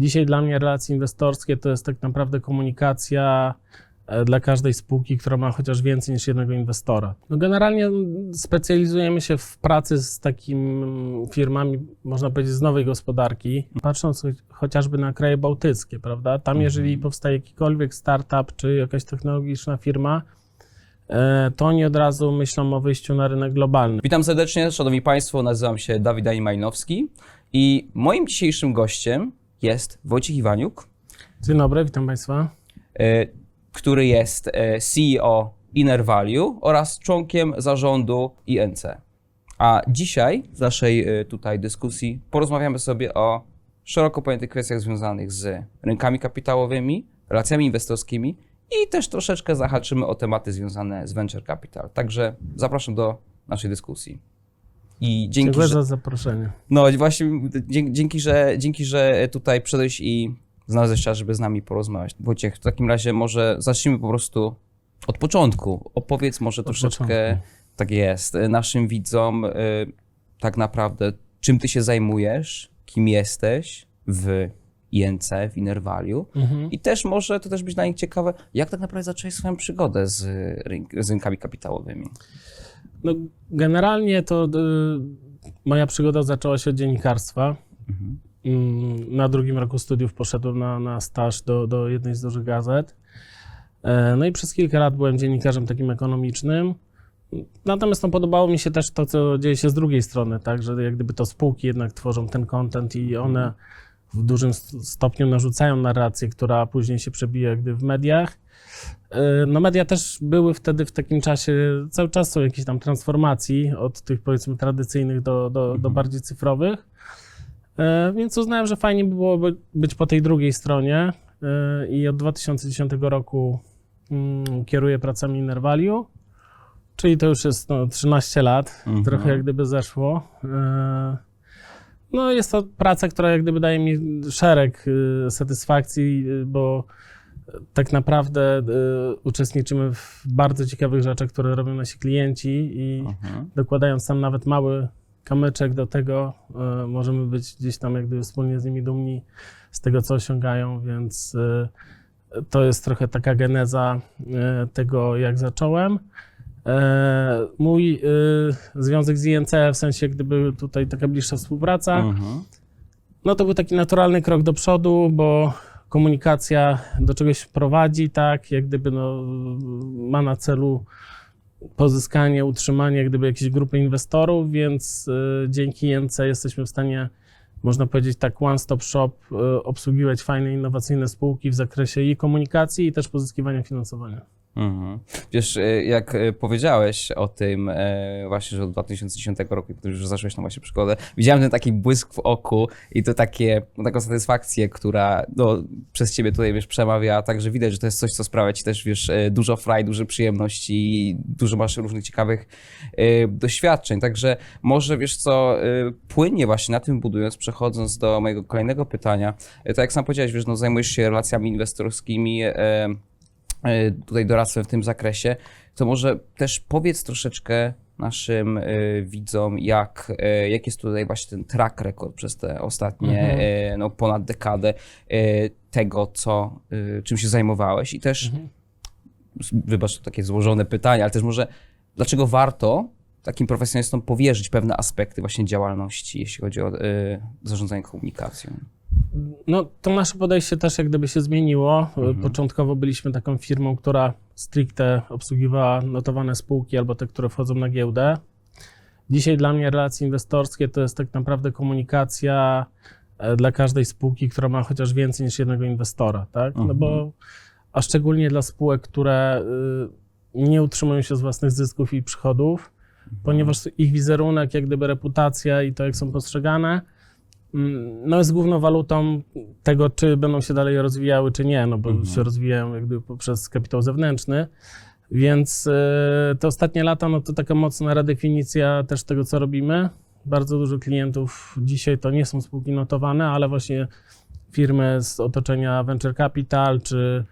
Dzisiaj dla mnie relacje inwestorskie to jest tak naprawdę komunikacja e, dla każdej spółki, która ma chociaż więcej niż jednego inwestora. No generalnie specjalizujemy się w pracy z takimi firmami, można powiedzieć, z nowej gospodarki. Patrząc cho- chociażby na kraje bałtyckie, prawda? Tam jeżeli powstaje jakikolwiek startup czy jakaś technologiczna firma, e, to oni od razu myślą o wyjściu na rynek globalny. Witam serdecznie, szanowni państwo, nazywam się Dawid Ani Majnowski i moim dzisiejszym gościem jest Wojciech Iwaniuk, Dzień dobry, witam Państwa. e, który jest e, CEO Inner Value oraz członkiem zarządu INC. A dzisiaj w naszej e, tutaj dyskusji porozmawiamy sobie o szeroko pojętych kwestiach związanych z rynkami kapitałowymi, relacjami inwestorskimi i też troszeczkę zahaczymy o tematy związane z venture capital. Także zapraszam do naszej dyskusji. I dzięki, Dziękuję że... za zaproszenie. No właśnie, dzięki, że, dzięki, że tutaj przyszedłeś i znalazłeś czas, żeby z nami porozmawiać. Wojciech, w takim razie może zacznijmy po prostu od początku. Opowiedz może troszeczkę, początku. tak jest, naszym widzom y, tak naprawdę, czym ty się zajmujesz, kim jesteś w INC, w Inner Value Mhm. i też może to też być dla nich ciekawe, jak tak naprawdę zacząłeś swoją przygodę z, rynk, z rynkami kapitałowymi. No, generalnie to y, moja przygoda zaczęła się od dziennikarstwa. Mm, Na drugim roku studiów poszedłem na, na staż do, do jednej z dużych gazet. E, No i przez kilka lat byłem dziennikarzem takim ekonomicznym. Natomiast no, podobało mi się też to, co dzieje się z drugiej strony, tak, że jak gdyby to spółki jednak tworzą ten content i one w dużym st- stopniu narzucają narrację, która później się przebija gdy w mediach. E, No media też były wtedy w takim czasie, cały czas są jakieś tam transformacji od tych powiedzmy tradycyjnych do, do, do bardziej cyfrowych. E, Więc uznałem, że fajnie by było by- być po tej drugiej stronie E, i od 2010 roku mm, kieruję pracami Inner Value, czyli to już jest no, 13 lat, Mhm. trochę jak gdyby zeszło. No jest to praca, która jak gdyby daje mi szereg y, satysfakcji, y, bo tak naprawdę y, uczestniczymy w bardzo ciekawych rzeczach, które robią nasi klienci i Mhm. dokładając tam nawet mały kamyczek do tego, możemy być gdzieś tam jak gdyby wspólnie z nimi dumni z tego, co osiągają, więc to jest trochę taka geneza tego, jak zacząłem. E, Mój e, związek z INC, w sensie gdyby tutaj taka bliższa współpraca, Mhm. no to był taki naturalny krok do przodu, bo komunikacja do czegoś prowadzi, tak, jak gdyby no, ma na celu pozyskanie, utrzymanie jak gdyby jakiejś grupy inwestorów, więc y, dzięki INC jesteśmy w stanie, można powiedzieć tak one-stop shop, y, obsługiwać fajne, innowacyjne spółki w zakresie i komunikacji, i też pozyskiwania finansowania. Mhm. Wiesz, e, jak e, powiedziałeś o tym e, właśnie, że od 2010 roku, kiedy już zacząłeś tą właśnie przygodę, widziałem ten taki błysk w oku i to takie, no, taką satysfakcję, która no, przez ciebie tutaj, wiesz, przemawia, także widać, że to jest coś, co sprawia ci też, wiesz, dużo fraj, duże przyjemności dużo masz różnych ciekawych doświadczeń, także może, wiesz co, e, płynnie właśnie na tym budując, przechodząc do mojego kolejnego pytania, to jak sam powiedziałeś, wiesz, no, zajmujesz się relacjami inwestorskimi, tutaj doradztwem w tym zakresie, to może też powiedz troszeczkę naszym e, widzom, jak, e, jak jest tutaj właśnie ten track record przez te ostatnie Mhm. e, no, ponad dekadę e, tego, co, e, czym się zajmowałeś i też, Mhm. wybacz to takie złożone pytanie, ale też może dlaczego warto takim profesjonalistom powierzyć pewne aspekty właśnie działalności, jeśli chodzi o e, zarządzanie komunikacją? No, to nasze podejście też jak gdyby się zmieniło. Początkowo byliśmy taką firmą, która stricte obsługiwała notowane spółki albo te, które wchodzą na giełdę. Dzisiaj dla mnie relacje inwestorskie to jest tak naprawdę komunikacja e, dla każdej spółki, która ma chociaż więcej niż jednego inwestora, tak? No bo, a szczególnie dla spółek, które y, nie utrzymują się z własnych zysków i przychodów, ponieważ ich wizerunek, jak gdyby reputacja i to, jak są postrzegane, no jest główną walutą tego, czy będą się dalej rozwijały, czy nie, no bo się rozwijają jakby poprzez kapitał zewnętrzny. Więc e, te ostatnie lata, no to taka mocna redefinicja też tego, co robimy. Bardzo dużo klientów dzisiaj to nie są spółki notowane, ale właśnie firmy z otoczenia venture capital, czy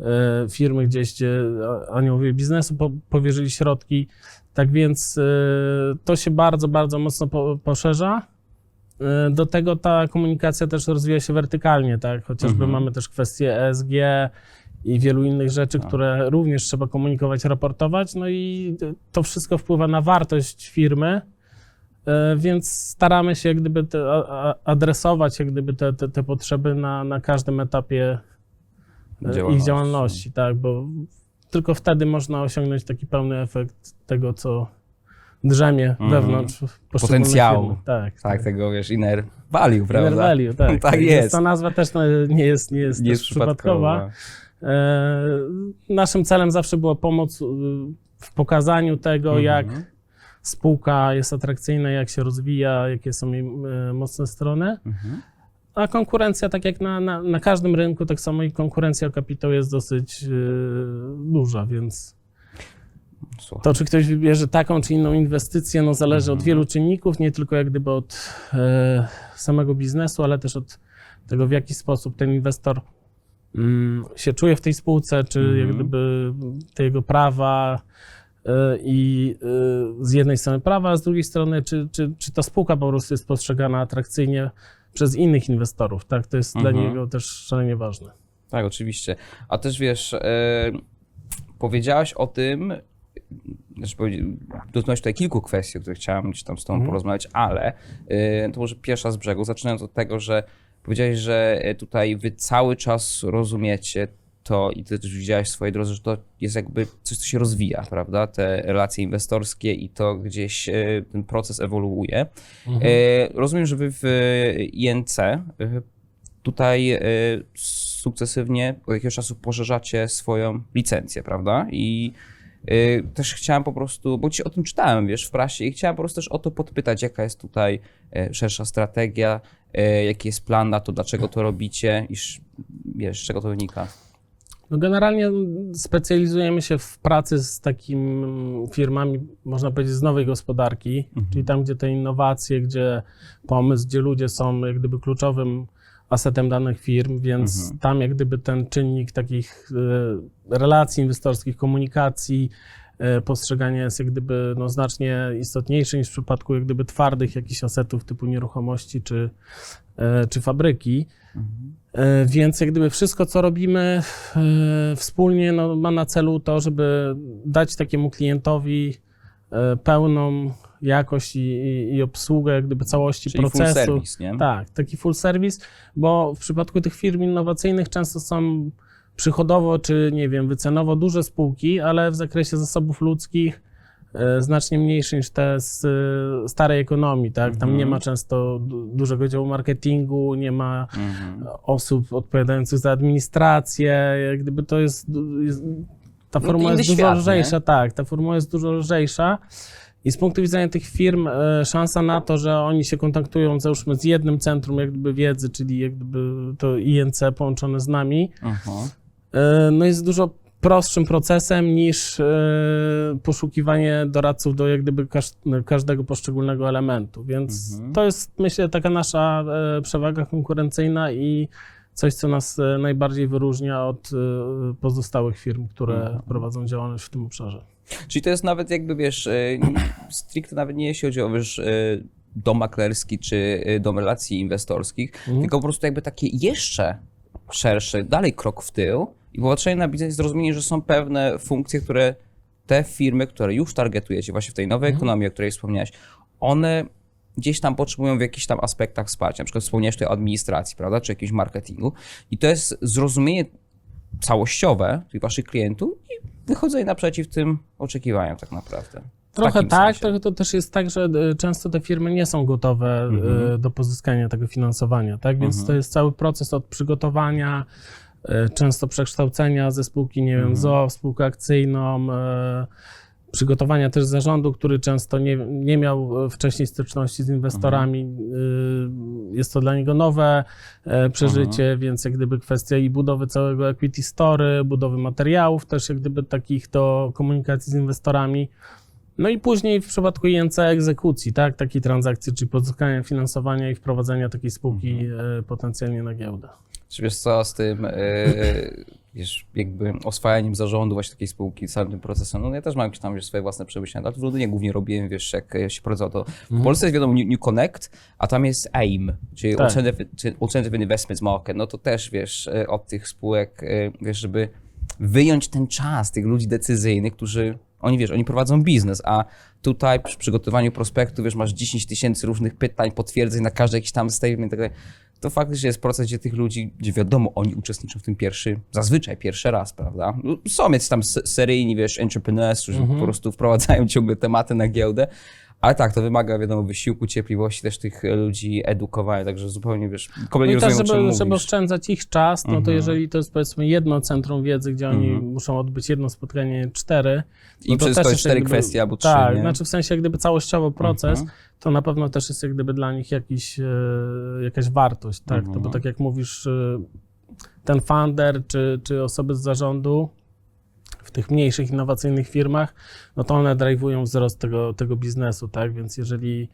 e, firmy gdzieś, gdzie aniołowie biznesu po, powierzyli środki. Tak więc e, to się bardzo, bardzo mocno po, poszerza. Y, do tego ta komunikacja też rozwija się wertykalnie, tak? Chociażby Mhm. mamy też kwestie ESG i wielu innych rzeczy, Tak. które również trzeba komunikować, raportować, no i to wszystko wpływa na wartość firmy, y, więc staramy się jak gdyby te, adresować jak gdyby te, te, te potrzeby na, na każdym etapie ich Działalności. działalności, tak, bo tylko wtedy można osiągnąć taki pełny efekt tego, co drzemie Mhm. wewnątrz Potencjału. firm. Tak, Tak, tego wiesz, inner value, prawda? Inner value, tak. Tak Więc jest. Ta nazwa też no, nie jest, nie jest, Nie jest przypadkowa. przypadkowa. E, naszym celem zawsze była pomoc y, w pokazaniu tego, Mhm. jak spółka jest atrakcyjna, jak się rozwija, jakie są jej e, mocne strony. Mhm. A konkurencja, tak jak na, na, na każdym rynku, tak samo i konkurencja o kapitał jest dosyć e, duża, więc To, czy ktoś wybierze taką czy inną inwestycję, no zależy Mhm. od wielu czynników, nie tylko jak gdyby od e, samego biznesu, ale też od tego, w jaki sposób ten inwestor mm, się czuje w tej spółce, czy Mhm. jak gdyby te jego prawa e, i e, z jednej strony prawa, a z drugiej strony, czy, czy, czy ta spółka po prostu jest postrzegana atrakcyjnie przez innych inwestorów, tak? To jest dla Mhm. niego też szalenie ważne. Tak, oczywiście. A też wiesz, e, powiedziałaś o tym, znaczy dotknąłeś tutaj kilku kwestii, o których chciałem gdzieś tam z tobą Mhm. porozmawiać, ale e, to może pierwsza z brzegu, zaczynając od tego, że powiedziałeś, że e, tutaj wy cały czas rozumiecie to i ty też widziałeś w swojej drodze, że to jest jakby coś, co się rozwija, prawda? Te relacje inwestorskie i to gdzieś e, ten proces ewoluuje. Mhm. Rozumiem, że wy w INC tutaj sukcesywnie od jakiegoś czasu poszerzacie swoją licencję, prawda? I też chciałem po prostu, bo ci o tym czytałem, wiesz, w prasie i chciałem po prostu też o to podpytać, jaka jest tutaj e, szersza strategia, e, jaki jest plan na to, dlaczego to robicie i sz- wiesz, z czego to wynika. No generalnie specjalizujemy się w pracy z takimi firmami, można powiedzieć, z nowej gospodarki, Mhm. czyli tam, gdzie te innowacje, gdzie pomysł, gdzie ludzie są jak gdyby kluczowym asetem danych firm, więc Mhm. tam jak gdyby ten czynnik takich e, relacji inwestorskich, komunikacji, e, postrzegania jest jak gdyby no, znacznie istotniejszy niż w przypadku jak gdyby twardych jakichś asetów typu nieruchomości czy, e, czy fabryki. E, Więc jak gdyby wszystko, co robimy wspólnie, no, ma na celu to, żeby dać takiemu klientowi pełną jakość i, i, i obsługę jak gdyby całości Czyli full procesu. service, nie? Tak, taki full service, bo w przypadku tych firm innowacyjnych często są przychodowo czy nie wiem, wycenowo duże spółki, ale w zakresie zasobów ludzkich e, znacznie mniejsze niż te z e, starej ekonomii, tak? Tam Mhm. nie ma często du- dużego działu marketingu, nie ma Mhm. osób odpowiadających za administrację, jak gdyby to jest, jest ta No, formuła jest dużo świat, nie? lżejsza, tak, ta formuła jest dużo lżejsza i z punktu widzenia tych firm e, szansa na to, że oni się kontaktują załóżmy z jednym centrum jak gdyby wiedzy, czyli jak gdyby to INC połączone z nami, e, no jest dużo prostszym procesem niż e, poszukiwanie doradców do jak gdyby każ, każdego poszczególnego elementu, więc Mhm. to jest myślę taka nasza przewaga konkurencyjna i coś, co nas e, najbardziej wyróżnia od e, pozostałych firm, które Mhm. prowadzą działalność w tym obszarze. Czyli to jest nawet jakby, wiesz, e, stricte nawet nie jeśli chodzi o, wiesz, dom maklerski czy dom relacji inwestorskich, Mhm. tylko po prostu jakby takie jeszcze szerszy, dalej krok w tył i popatrzenie na biznes, zrozumienie, że są pewne funkcje, które te firmy, które już targetujecie właśnie w tej nowej Mhm. ekonomii, o której wspomniałeś, one gdzieś tam potrzebują w jakichś tam aspektach wsparcia. Na przykład wspomniałeś tutaj o administracji, prawda, czy jakimś marketingu. I to jest zrozumienie całościowe tych waszych klientów i wychodzenie naprzeciw tym oczekiwaniom tak naprawdę. Trochę tak, trochę to też jest tak, że e, często te firmy nie są gotowe e, Mhm. do pozyskania tego finansowania, tak? Więc Mhm. to jest cały proces od przygotowania, e, często przekształcenia ze spółki, nie wiem, Mhm. ZOO w spółkę akcyjną, przygotowania też zarządu, który często nie, nie miał e, wcześniej styczności z inwestorami. Mhm. E, Jest to dla niego nowe e, przeżycie, więc jak gdyby kwestia i budowy całego equity story, budowy materiałów też jak gdyby takich do komunikacji z inwestorami. No i później w przypadku INC egzekucji, tak, takiej transakcji, czyli pozyskania finansowania i wprowadzenia takiej spółki Mhm. potencjalnie na giełdę. Czy wiesz co, z tym, yy, wiesz, jakby oswajaniem zarządu właśnie takiej spółki, całym tym procesem. No ja też mam jakieś tam wiesz, swoje własne przemyślenia, ale w Londynie głównie robiłem, wiesz, jak się prowadzało to. W Polsce jest wiadomo New, New Connect, a tam jest AIM, czyli Tak. Alternative, Alternative Investments Market. No to też, wiesz, e, od tych spółek, e, wiesz, żeby wyjąć ten czas tych ludzi decyzyjnych, którzy oni, wiesz, oni prowadzą biznes, a tutaj przy przygotowaniu prospektu, wiesz, masz 10 tysięcy różnych pytań, potwierdzeń na każdy jakiś tam statement i tak. To faktycznie jest proces, gdzie tych ludzi, gdzie wiadomo, oni uczestniczą w tym pierwszy, zazwyczaj pierwszy raz, prawda? No, Są jest tam se- seryjni, wiesz, entrepreneurs, którzy po prostu wprowadzają ciągle tematy na giełdę, ale tak, to wymaga, wiadomo, wysiłku, cierpliwości też tych e, ludzi, edukowania, także zupełnie, wiesz, No kompletnie i też, rozumiem, czym żeby, żeby oszczędzać ich czas, no to Mhm. jeżeli to jest powiedzmy jedno centrum wiedzy, gdzie oni Mhm. muszą odbyć jedno spotkanie, cztery. I no przez też to jest cztery kwestie albo trzy, Tak, nie? znaczy w sensie jak gdyby całościowo proces, Mhm. to na pewno też jest jak gdyby dla nich jakiś, e, jakaś wartość, tak? Mhm. To bo tak jak mówisz, e, ten founder czy, czy osoby z zarządu w tych mniejszych, innowacyjnych firmach, no to one drive'ują wzrost tego, tego biznesu, tak? Więc jeżeli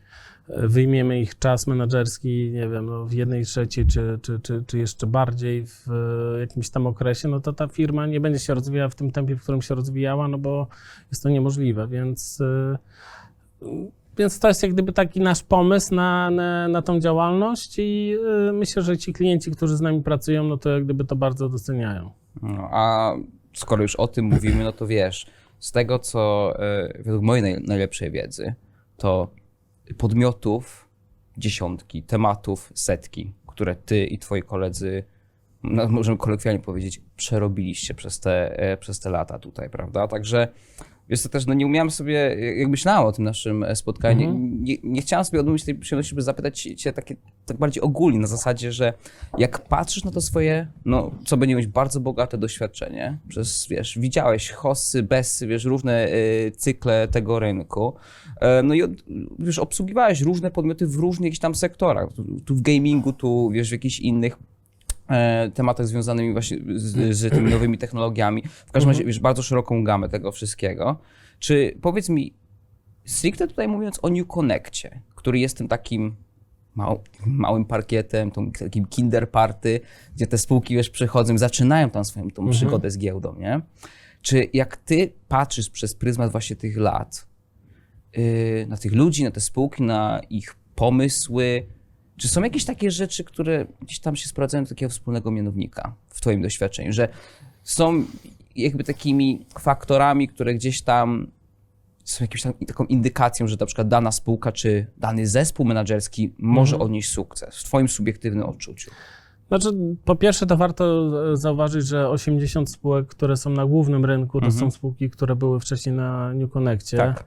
e, wyjmiemy ich czas menedżerski, nie wiem, no w jednej trzeciej, czy, czy, czy, czy jeszcze bardziej w e, jakimś tam okresie, no to ta firma nie będzie się rozwijała w tym tempie, w którym się rozwijała, no bo jest to niemożliwe, więc... e, więc to jest jak gdyby taki nasz pomysł na, na, na tą działalność i myślę, że ci klienci, którzy z nami pracują, no to jak gdyby to bardzo doceniają. No, a skoro już o tym mówimy, no to wiesz, z tego co e, według mojej naj, najlepszej wiedzy, to podmiotów dziesiątki, tematów setki, które ty i twoi koledzy, no, możemy kolokwialnie powiedzieć, przerobiliście przez te, e, przez te lata tutaj, prawda? Także Wiesz to też, no nie umiałem sobie, jak myślałem o tym naszym e, spotkaniu, Mhm. nie, nie chciałem sobie odmówić tej przyjemności, żeby zapytać cię takie, tak bardziej ogólnie, na zasadzie, że jak patrzysz na to swoje, no co będzie mieć bardzo bogate doświadczenie, przez, wiesz, widziałeś hossy, besy, wiesz, różne y, cykle tego rynku, e, no i od, wiesz, obsługiwałeś różne podmioty w różnych jakichś tam sektorach, tu, tu w gamingu, tu, wiesz, w jakichś innych, tematach związanymi właśnie z, z tymi nowymi technologiami. W każdym razie, wiesz, bardzo szeroką gamę tego wszystkiego. Czy powiedz mi, stricte tutaj mówiąc o New Connectie, który jest tym takim mał, małym parkietem, tą, takim kinder party, gdzie te spółki, wiesz, przychodzą zaczynają tam swoją tą przygodę z giełdą, nie? Czy jak ty patrzysz przez pryzmat właśnie tych lat, yy, na tych ludzi, na te spółki, na ich pomysły, czy są jakieś takie rzeczy, które gdzieś tam się sprawdzają do takiego wspólnego mianownika w Twoim doświadczeniu, że są jakby takimi faktorami, które gdzieś tam są jakąś tam, taką indykacją, że na przykład dana spółka czy dany zespół menedżerski może odnieść sukces w Twoim subiektywnym odczuciu? Znaczy, po pierwsze, to warto zauważyć, że 80 spółek, które są na głównym rynku, to są spółki, które były wcześniej na New Connectie. Tak.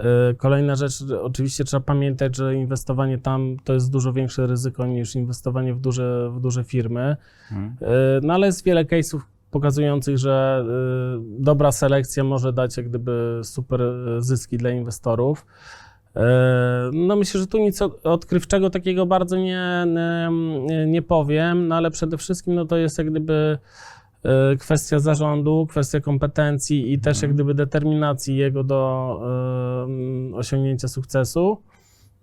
E, Kolejna rzecz, oczywiście trzeba pamiętać, że inwestowanie tam to jest dużo większe ryzyko niż inwestowanie w duże, w duże firmy. E, No ale jest wiele case'ów pokazujących, że e, dobra selekcja może dać jak gdyby super zyski dla inwestorów. No myślę, że tu nic od- odkrywczego takiego bardzo nie, nie, nie powiem, no ale przede wszystkim no to jest jak gdyby kwestia zarządu, kwestia kompetencji i też jak gdyby determinacji jego do e, osiągnięcia sukcesu.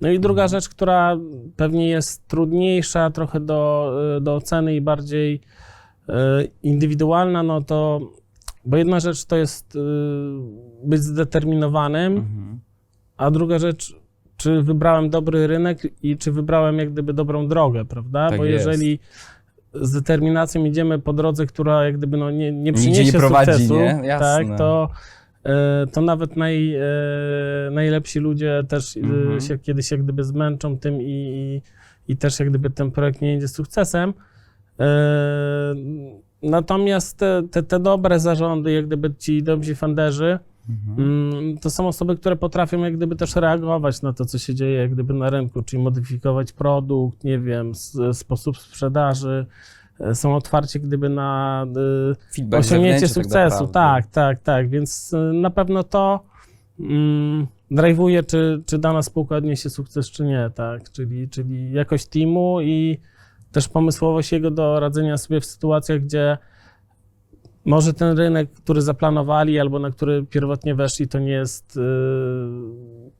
No i druga rzecz, która pewnie jest trudniejsza trochę do, e, do oceny i bardziej e, indywidualna, no to, bo jedna rzecz to jest e, być zdeterminowanym, Mhm. a druga rzecz, czy wybrałem dobry rynek i czy wybrałem jak gdyby dobrą drogę, prawda? Tak Bo jest. jeżeli z determinacją idziemy po drodze, która jak gdyby no nie, nie przyniesie nie prowadzi, sukcesu, nie? Jasne. tak, to, e, to nawet naj, e, najlepsi ludzie też e, Mhm. się kiedyś jak gdyby zmęczą tym i, i, i też jak gdyby ten projekt nie będzie sukcesem. Natomiast te, te, te dobre zarządy, jak gdyby ci dobrzy funderzy, Mm, To są osoby, które potrafią jak gdyby też reagować na to, co się dzieje jak gdyby na rynku, czyli modyfikować produkt, nie wiem, sposób sprzedaży, e, są otwarci gdyby na y, Feedback osiągnięcie zewnętrzny sukcesu. naprawdę. Tak, tak, tak, więc y, na pewno to mm, drive'uje, czy, czy dana spółka odniesie sukces, czy nie, tak, czyli, czyli jakość teamu i też pomysłowość jego do radzenia sobie w sytuacjach, gdzie może ten rynek, który zaplanowali albo na który pierwotnie weszli, to nie jest, yy,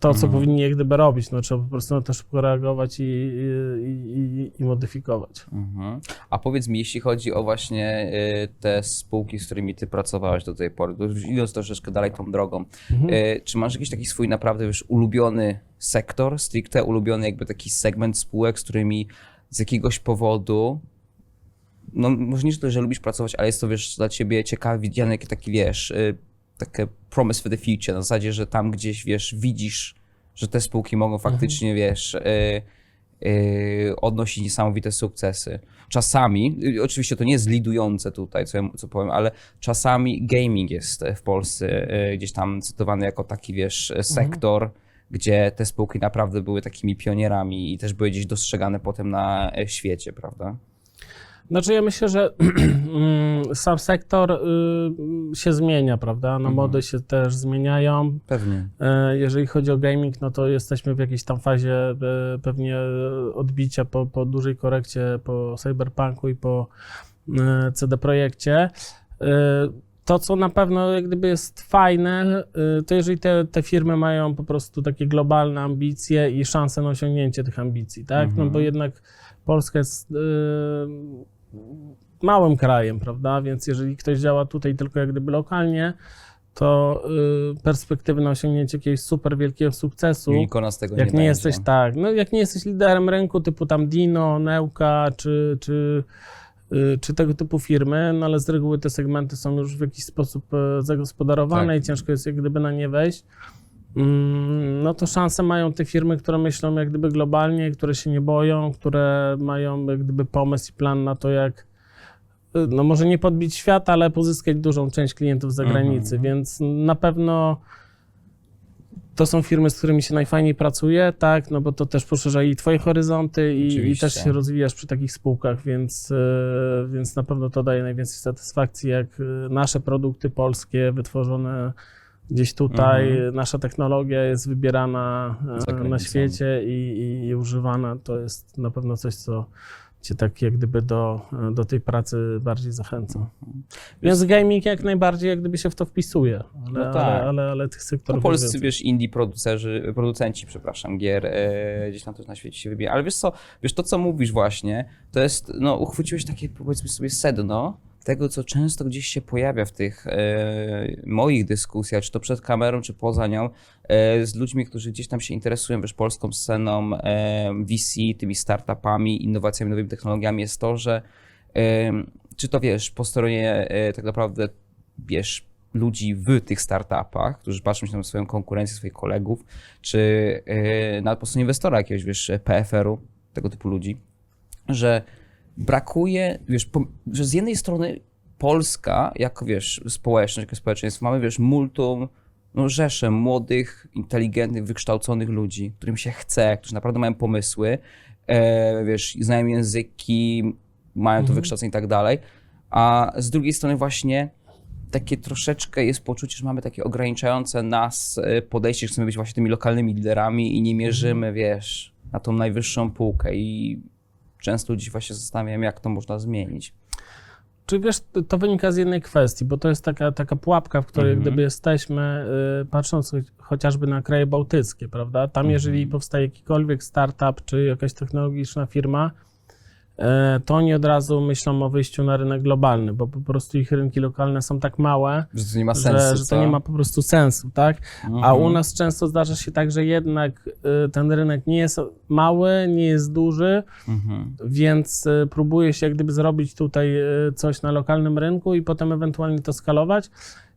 to, co Mhm. powinni jak gdyby robić. No, trzeba po prostu na to szybko reagować i, i, i, i modyfikować. Mhm. A powiedz mi, jeśli chodzi o właśnie y, te spółki, z którymi ty pracowałeś do tej pory, idąc troszeczkę dalej tą drogą, Mhm. y, czy masz jakiś taki swój naprawdę już ulubiony sektor, stricte ulubiony jakby taki segment spółek, z którymi z jakiegoś powodu, no może nie tyle, że lubisz pracować, ale jest to wiesz dla ciebie ciekawy, jak taki wiesz, y, takie promise for the future, na zasadzie, że tam gdzieś wiesz, widzisz, że te spółki mogą faktycznie wiesz, y, y, odnosić niesamowite sukcesy. Czasami, y, oczywiście to nie jest lidujące tutaj, co, ja, co powiem, ale czasami gaming jest w Polsce gdzieś tam cytowany jako taki, wiesz, sektor, gdzie te spółki naprawdę były takimi pionierami i też były gdzieś dostrzegane potem na e, świecie, prawda? Znaczy ja myślę, że mm, sam sektor y, się zmienia, prawda? No Mhm. mody się też zmieniają. Pewnie. E, Jeżeli chodzi o gaming, no to jesteśmy w jakiejś tam fazie e, pewnie odbicia po, po dużej korekcie po Cyberpunku i po e, CD Projekcie. To, co na pewno jak gdyby jest fajne, to jeżeli te, te firmy mają po prostu takie globalne ambicje i szanse na osiągnięcie tych ambicji, tak? No Mhm. bo jednak Polska jest małym krajem, prawda? Więc jeżeli ktoś działa tutaj tylko jak gdyby lokalnie, to y, perspektywy na osiągnięcie jakiegoś super wielkiego sukcesu, Unikona z tego jak nie, nie, będzie. jesteś tak, no jak nie jesteś liderem rynku typu tam Dino, Neuka czy, czy, y, czy tego typu firmy, no ale z reguły te segmenty są już w jakiś sposób e, zagospodarowane Tak. i ciężko jest jak gdyby na nie wejść. Mm, No to szanse mają te firmy, które myślą jak gdyby globalnie, które się nie boją, które mają jak gdyby pomysł i plan na to, jak y, no może nie podbić świat, ale pozyskać dużą część klientów z zagranicy, Mhm. więc na pewno to są firmy, z którymi się najfajniej pracuje, tak, no bo to też poszerza i twoje horyzonty i, i też się rozwijasz przy takich spółkach, więc, e, więc na pewno to daje najwięcej satysfakcji, jak e, nasze produkty polskie wytworzone gdzieś tutaj, Mhm. nasza technologia jest wybierana e, na świecie i, i, i używana, to jest na pewno coś, co cię tak jak gdyby do, do tej pracy bardziej zachęca. Mhm. Więc gaming jak najbardziej jak gdyby się w to wpisuje, ale, No tak. ale, ale, ale tych No, sektorów jest polscy, więcej. wiesz, indie producerzy, producenci, przepraszam, gier e, gdzieś tam też na świecie się wybija. Ale wiesz co, wiesz, to co mówisz właśnie, to jest, no, uchwyciłeś takie, powiedzmy sobie, sedno tego, co często gdzieś się pojawia w tych e, moich dyskusjach, czy to przed kamerą, czy poza nią, e, z ludźmi, którzy gdzieś tam się interesują, wiesz, polską sceną e, VC, tymi startupami, innowacjami, nowymi technologiami, jest to, że e, czy to, wiesz, po stronie e, tak naprawdę, wiesz, ludzi w tych startupach, którzy patrzą się na swoją konkurencję, swoich kolegów, czy yy, nawet po stronie inwestora jakiegoś, wiesz, PFR-u, tego typu ludzi, że brakuje, wiesz, po, że z jednej strony Polska, jako, wiesz, społeczność, jako społeczeństwo, mamy, wiesz, multum, no, rzeszę młodych, inteligentnych, wykształconych ludzi, którym się chce, którzy naprawdę mają pomysły, e, wiesz, znają języki, mają to Mhm. wykształcenie i tak dalej, a z drugiej strony właśnie takie troszeczkę jest poczucie, że mamy takie ograniczające nas e, podejście, że chcemy być właśnie tymi lokalnymi liderami i nie mierzymy, wiesz, na tą najwyższą półkę i często ludzi właśnie zastanawiam, jak to można zmienić. Czy wiesz, to- wynika z jednej kwestii, bo to jest taka, taka pułapka, w której Mhm. gdyby jesteśmy, y, patrząc cho- chociażby na kraje bałtyckie, prawda? Tam Mhm. jeżeli powstaje jakikolwiek startup czy jakaś technologiczna firma, to oni od razu myślą o wyjściu na rynek globalny, bo po prostu ich rynki lokalne są tak małe, Że to nie ma sensu, że, że to nie ma po prostu sensu, tak? Mhm. A u nas często zdarza się tak, że jednak y, ten rynek nie jest mały, nie jest duży, Mhm. więc y, próbuje się jak gdyby zrobić tutaj y, coś na lokalnym rynku i potem ewentualnie to skalować.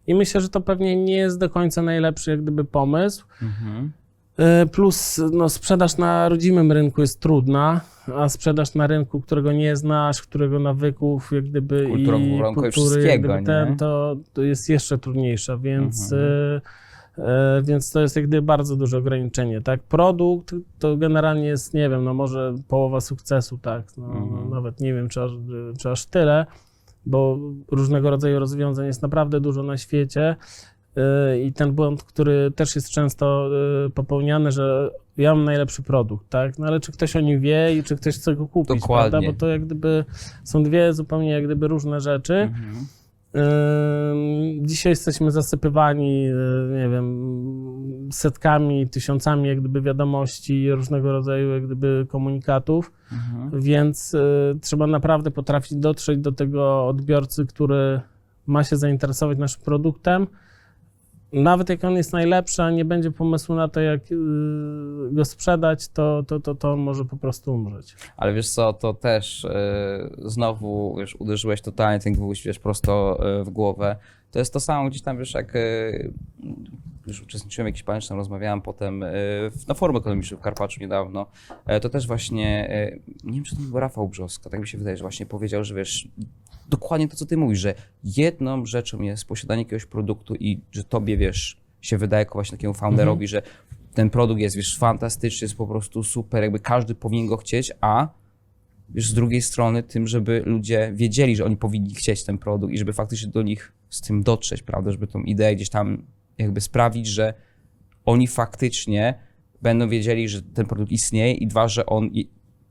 I myślę, że to pewnie nie jest do końca najlepszy jak gdyby pomysł. Mhm. Y, Plus no, sprzedaż na rodzimym rynku jest trudna, a sprzedaż na rynku, którego nie znasz, którego nawyków jak gdyby Kulturową i kultury jak gdyby ten, to, to jest jeszcze trudniejsza, więc, Mhm. y, y, więc to jest jak gdyby bardzo duże ograniczenie, tak? Produkt to generalnie jest, nie wiem, no może połowa sukcesu, tak? No, Mhm. Nawet nie wiem, czy aż, czy aż tyle, bo różnego rodzaju rozwiązań jest naprawdę dużo na świecie. Y, I ten błąd, który też jest często y, popełniany, że ja mam najlepszy produkt, tak? No ale czy ktoś o nim wie i czy ktoś chce go kupić, Dokładnie. prawda? Bo to jak gdyby są dwie zupełnie jak gdyby różne rzeczy. Mhm. Dzisiaj jesteśmy zasypywani, y, nie wiem, setkami, tysiącami jak gdyby wiadomości, różnego rodzaju jak gdyby komunikatów, Mhm. więc trzeba naprawdę potrafić dotrzeć do tego odbiorcy, który ma się zainteresować naszym produktem. Nawet jak on jest najlepszy, a nie będzie pomysłu na to, jak y, go sprzedać, to, to, to, to on może po prostu umrzeć. Ale wiesz co, to też e, znowu już uderzyłeś totalnie ten gwóźdź, wiesz, prosto e, w głowę. To jest to samo gdzieś tam, wiesz, jak już uczestniczyłem w jakiejś paniczce, rozmawiałem potem na forum ekonomicznym w Karpaczu niedawno, e, to też właśnie, nie wiem, czy to był Rafał Brzoska, tak mi się wydaje, że właśnie powiedział, że wiesz, dokładnie to, co ty mówisz, że jedną rzeczą jest posiadanie jakiegoś produktu i że tobie, wiesz, się wydaje jako właśnie takiemu founderowi, że ten produkt jest, wiesz, fantastyczny, jest po prostu super, jakby każdy powinien go chcieć, a wiesz, z drugiej strony tym, żeby ludzie wiedzieli, że oni powinni chcieć ten produkt i żeby faktycznie do nich z tym dotrzeć, prawda, żeby tą ideę gdzieś tam jakby sprawić, że oni faktycznie będą wiedzieli, że ten produkt istnieje i dwa, że on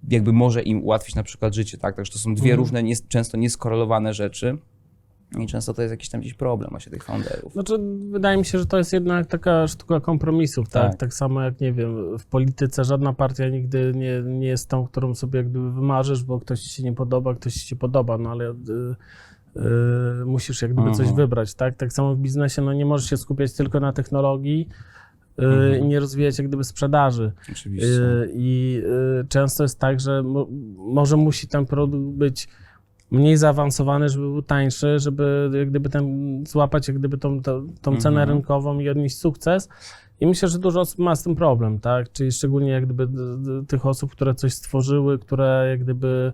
jakby może im ułatwić na przykład życie, tak? Także to są dwie Mhm. różne, nie, często nieskorelowane rzeczy i często to jest jakiś tam gdzieś problem właśnie tych founderów. Znaczy, wydaje mi się, że to jest jednak taka sztuka kompromisów, tak? Tak. Tak, samo jak, nie wiem, w polityce żadna partia nigdy nie, nie jest tą, którą sobie jak gdyby wymarzysz, bo ktoś ci się nie podoba, ktoś ci się podoba, no ale y, y, musisz jak gdyby coś Mhm. wybrać, tak? Tak samo w biznesie, no nie możesz się skupiać tylko na technologii Mhm. i nie rozwijać jak gdyby sprzedaży. Oczywiście. Y, I y, często jest tak, że mo, może musi ten produkt być mniej zaawansowany, żeby był tańszy, żeby jak gdyby ten, złapać jak gdyby tą, tą, tą cenę Mhm. rynkową i odnieść sukces. I myślę, że dużo osób ma z tym problem, tak? Czyli szczególnie jak gdyby tych osób, które coś stworzyły, które jak gdyby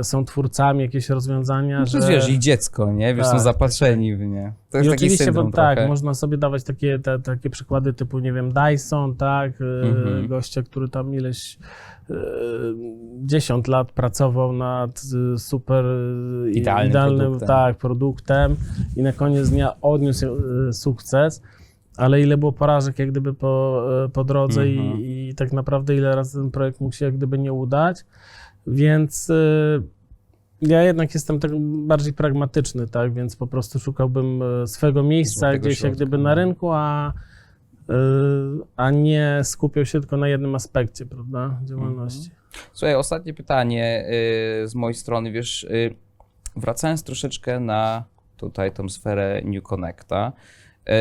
y, są twórcami jakiegoś rozwiązania, No, że... wiesz, ich dziecko, nie? Wiesz, Tak, są zapatrzeni w nie. To jest I taki oczywiście, bo tak, trochę. można sobie dawać takie, te, takie przykłady typu, nie wiem, Dyson, tak, e, Mhm. gościa, który tam ileś e, 10 lat pracował nad super Idealnym idealnym produktem. Tak, produktem i na koniec dnia odniósł sukces, ale ile było porażek jak gdyby po, po drodze Mhm. i, i tak naprawdę ile razy ten projekt mógł się jak gdyby nie udać, więc e, ja jednak jestem tak bardziej pragmatyczny, tak, więc po prostu szukałbym e, swego miejsca gdzieś jak środka, gdyby no. na rynku, a, e, a nie skupiał się tylko na jednym aspekcie, prawda, działalności. Słuchaj, ostatnie pytanie y, z mojej strony, wiesz, y, wracając troszeczkę na tutaj tą sferę New Connecta, y,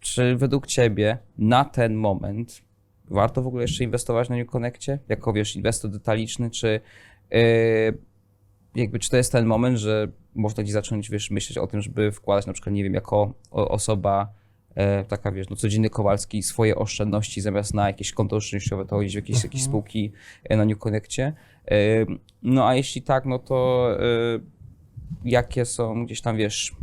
czy według Ciebie na ten moment warto w ogóle jeszcze inwestować na New Connectie? Jako, wiesz, inwestor detaliczny, czy y, jakby, czy to jest ten moment, że można gdzieś zacząć, wiesz, myśleć o tym, żeby wkładać na przykład, nie wiem, jako osoba e, taka, wiesz, no codzienny Kowalski swoje oszczędności zamiast na jakieś konto oszczędnościowe to chodzić w jakieś, jakieś Mhm. spółki e, na New Connectie. E, No a jeśli tak, no to e, jakie są gdzieś tam, wiesz,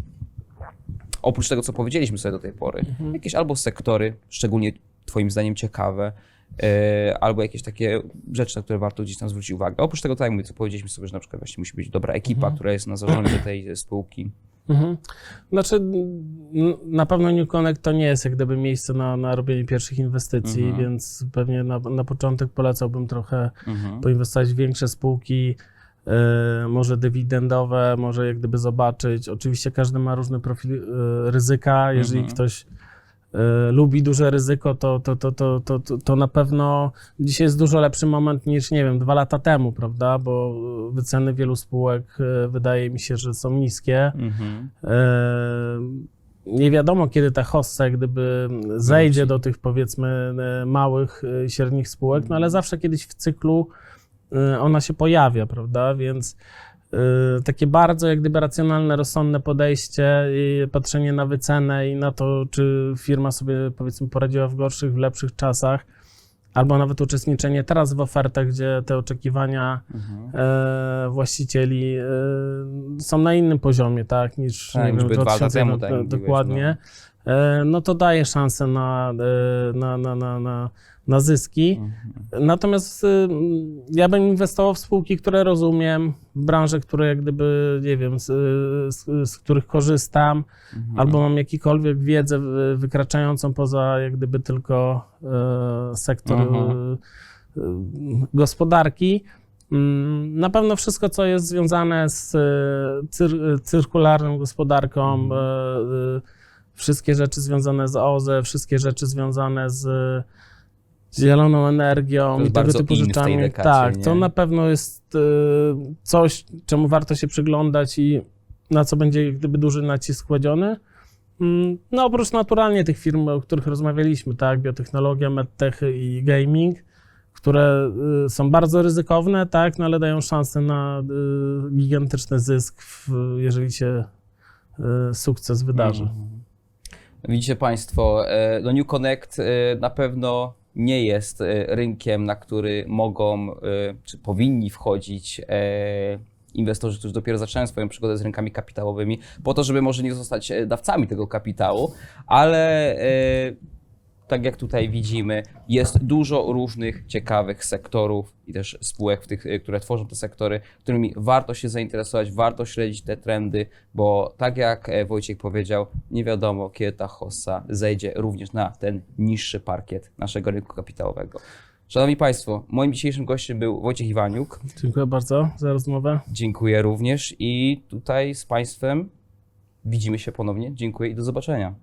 oprócz tego, co powiedzieliśmy sobie do tej pory, Mhm. jakieś albo sektory, szczególnie twoim zdaniem ciekawe, e, albo jakieś takie rzeczy, na które warto gdzieś tam zwrócić uwagę. Oprócz tego, tak jak mówię, co powiedzieliśmy sobie, że na przykład właśnie musi być dobra ekipa, Mhm. która jest na zarządzie tej spółki. Mhm. Znaczy, na pewno New Connect to nie jest jak gdyby miejsce na, na robienie pierwszych inwestycji, Mhm. więc pewnie na, na początek polecałbym trochę Mhm. poinwestować w większe spółki, e, może dywidendowe, może jak gdyby zobaczyć. Oczywiście każdy ma różny profil e, ryzyka. Jeżeli Mhm. ktoś lubi duże ryzyko, to, to, to, to, to, to, na pewno dzisiaj jest dużo lepszy moment niż, nie wiem, dwa lata temu, prawda? Bo wyceny wielu spółek e, wydaje mi się, że są niskie. Mhm. Nie wiadomo, kiedy ta hossa gdyby zejdzie do tych powiedzmy małych średnich spółek, no ale zawsze kiedyś w cyklu ona się pojawia, prawda? Więc takie bardzo jak gdyby racjonalne, rozsądne podejście i patrzenie na wycenę i na to, czy firma sobie powiedzmy poradziła w gorszych, w lepszych czasach, albo nawet uczestniczenie teraz w ofertach, gdzie te oczekiwania Mhm. e, właścicieli e, są na innym poziomie, tak, niż Tak, nie wiem, by dwa lata 2000, temu, no, tak mówiłeś, dokładnie, e, no to daje szansę na, e, na, na, na, na, na zyski. Mhm. Natomiast y, ja bym inwestował w spółki, które rozumiem, w branże, które jak gdyby, nie wiem, z, z, z których korzystam, Mhm. albo mam jakąkolwiek wiedzę wy- wykraczającą poza jak gdyby tylko e, sektor Mhm. e, gospodarki. Mm, Na pewno wszystko, co jest związane z cyr- cyrkularną gospodarką, Mhm. wszystkie rzeczy związane z OZE, wszystkie rzeczy związane z zieloną energią i tego typu rzeczami. dekadzie, tak, nie? to na pewno jest e, coś, czemu warto się przyglądać i na co będzie gdyby duży nacisk kładziony. Mm, No oprócz naturalnie tych firm, o których rozmawialiśmy, tak, biotechnologia, medtech i gaming, które y, są bardzo ryzykowne, tak, no ale dają szansę na y, gigantyczny zysk, w, jeżeli się y, sukces wydarzy. Mhm. Widzicie Państwo, e, no New Connect e, na pewno nie jest e, rynkiem, na który mogą e, czy powinni wchodzić e, inwestorzy, którzy dopiero zaczynają swoją przygodę z rynkami kapitałowymi, po to, żeby może nie zostać dawcami tego kapitału, ale tak jak tutaj widzimy, jest dużo różnych ciekawych sektorów i też spółek, w tych, e, które tworzą te sektory, którymi warto się zainteresować, warto śledzić te trendy, bo tak jak e, Wojciech powiedział, nie wiadomo, kiedy ta hossa zejdzie również na ten niższy parkiet naszego rynku kapitałowego. Szanowni Państwo, moim dzisiejszym gościem był Wojciech Iwaniuk. Dziękuję bardzo za rozmowę. Dziękuję również i tutaj z Państwem widzimy się ponownie. Dziękuję i do zobaczenia.